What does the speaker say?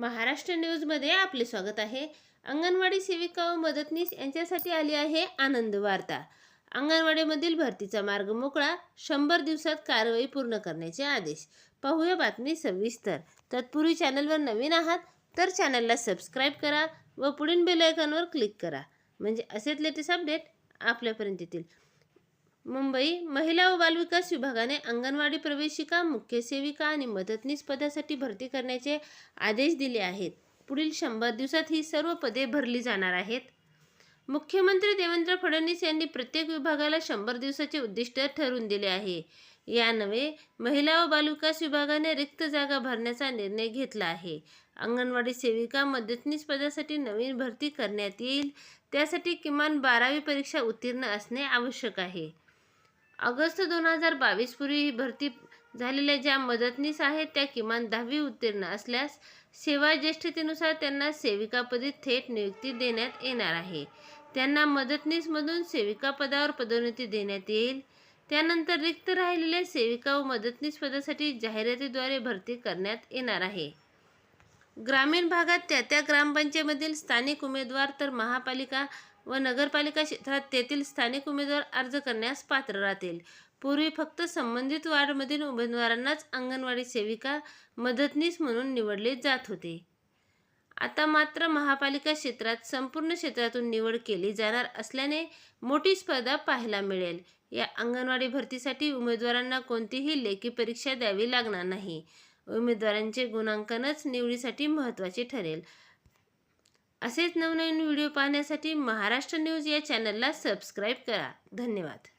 महाराष्ट्र न्यूजमध्ये आपले स्वागत आहे. अंगणवाडी सेविका व मदतनीस यांच्यासाठी आली आहे आनंद वार्ता. अंगणवाडीमधील भरतीचा मार्ग मोकळा शंभर दिवसात कारवाई पूर्ण करण्याचे आदेश. पाहूया बातमी सविस्तर. तत्पूर्वी चॅनलवर नवीन आहात तर चॅनलला सबस्क्राईब करा व पुढील बेल आयकॉनवर क्लिक करा. म्हणजे असेच लेटेस्ट अपडेट आपल्यापर्यंत येतील. मुंबई महिला व बालविकास विभागाने अंगणवाडी प्रवेशिका मुख्य सेविका आणि मदतनीस पदासाठी भरती करण्याचे आदेश दिले आहेत. पुढील शंभर दिवसात ही सर्व पदे भरली जाणार आहेत. मुख्यमंत्री देवेंद्र फडणवीस यांनी प्रत्येक विभागाला शंभर दिवसाचे उद्दिष्ट ठरवून दिले आहे. यानवे महिला व बालविकास विभागाने रिक्त जागा भरण्याचा निर्णय घेतला आहे. अंगणवाडी सेविका मदतनीस पदासाठी नवीन भरती करण्यात येईल. त्यासाठी किमान बारावी परीक्षा उत्तीर्ण असणे आवश्यक आहे. ऑगस्ट दोन हजार बावीस पूर्वी ही भरती झालेल्या ज्या मदतनीस आहेत त्या किमान दहावी उत्तीर्ण असल्यास सेवा ज्येष्ठतेनुसार त्यांना सेविकापदी थेट नियुक्ती देण्यात येणार आहे. त्यांना मदतनीसमधून सेविका पदावर पदोन्नती देण्यात येईल. त्यानंतर रिक्त राहिलेल्या सेविका व मदतनीस पदासाठी जाहिरातीद्वारे भरती करण्यात येणार आहे. ग्रामीण भागात त्या त्या ग्रामपंचायतीमधील स्थानिक उमेदवार तर महापालिका व नगरपालिका क्षेत्रात तेथील स्थानिक उमेदवार अर्ज करण्यास पात्र राहतील. पूर्वी फक्त संबंधित वार्डमधील उमेदवारांनाच अंगणवाडी सेविका मदतनीस म्हणून निवडले जात होते. आता मात्र महापालिका क्षेत्रात संपूर्ण क्षेत्रातून निवड केली जाणार असल्याने मोठी स्पर्धा पाहायला मिळेल. या अंगणवाडी भरतीसाठी उमेदवारांना कोणतीही लेखी परीक्षा द्यावी लागणार नाही. उमेदवारांचे गुणांकनच निवडीसाठी महत्त्वाचे ठरेल. असेच नवनवीन व्हिडिओ पाहण्यासाठी महाराष्ट्र न्यूज या चॅनलला सबस्क्राईब करा. धन्यवाद.